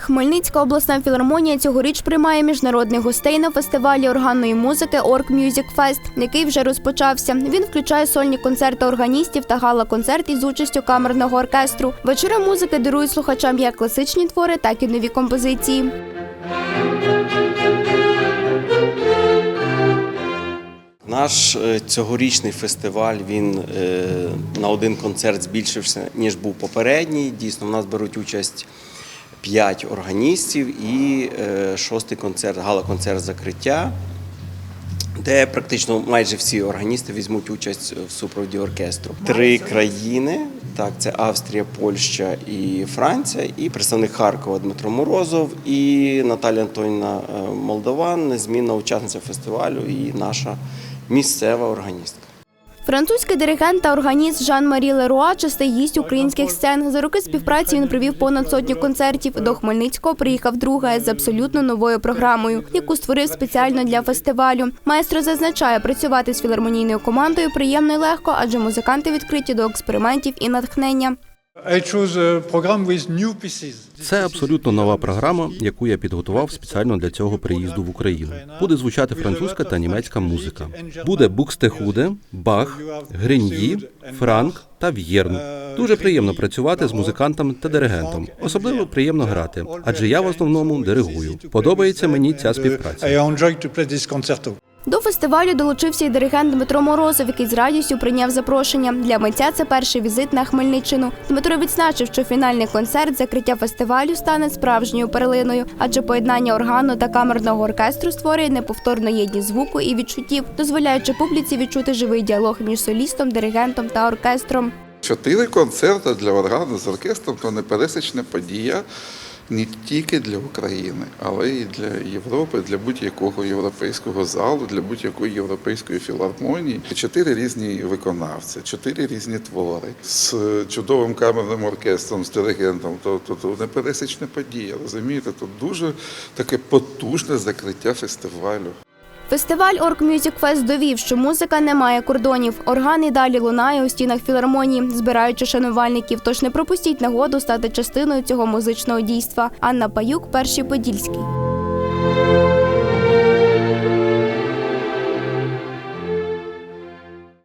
Хмельницька обласна філармонія цьогоріч приймає міжнародних гостей на фестивалі органної музики Org Music Fest, який вже розпочався. Він включає сольні концерти органістів та гала-концерт із участю камерного оркестру. Вечори музики дарують слухачам як класичні твори, так і нові композиції. Наш е, цьогорічний фестиваль він е, на один концерт збільшився ніж був попередній. Дійсно, в нас беруть участь п'ять органістів і е, шостий концерт, гала-концерт закриття, де практично майже всі органісти візьмуть участь в супроводі оркестру. Три країни. Так, це Австрія, Польща і Франція, і представник Харкова Дмитро Морозов, і Наталя Антонівна е, Молдован, незмінна учасниця фестивалю і наша місцева органістка. Французький диригент та органіст Жан-Марі Леруа частий гість українських сцен. За роки співпраці він провів понад сотню концертів. До Хмельницького приїхав друге з абсолютно новою програмою, яку створив спеціально для фестивалю. Майстро зазначає, працювати з філармонійною командою приємно і легко, адже музиканти відкриті до експериментів і натхнення. Це абсолютно нова програма, яку я підготував спеціально для цього приїзду в Україну. Буде звучати французька та німецька музика. Буде Букстехуде, Бах, Гриньї, Франк та В'єрн. Дуже приємно працювати з музикантом та диригентом. Особливо приємно грати, адже я в основному диригую. Подобається мені ця співпраця. До фестивалю долучився і диригент Дмитро Морозов, який з радістю прийняв запрошення. Для митця це перший візит на Хмельниччину. Дмитро відзначив, що фінальний концерт закриття фестивалю стане справжньою перлиною, адже поєднання органу та камерного оркестру створює неповторну єдність звуку і відчуттів, дозволяючи публіці відчути живий діалог між солістом, диригентом та оркестром. Чотири концерти для органу з оркестром то непересічна подія не тільки для України, але й для Європи, для будь-якого європейського залу, для будь-якої європейської філармонії. Чотири різні виконавці, чотири різні твори з чудовим камерним оркестром, з диригентом. Тобто то, то непересічна подія. Розумієте, то дуже таке потужне закриття фестивалю. Фестиваль Орк Music Fest довів, що музика не має кордонів. Орган і далі лунає у стінах філармонії, збираючи шанувальників. Тож не пропустіть нагоду стати частиною цього музичного дійства. Анна Паюк, перший подільський.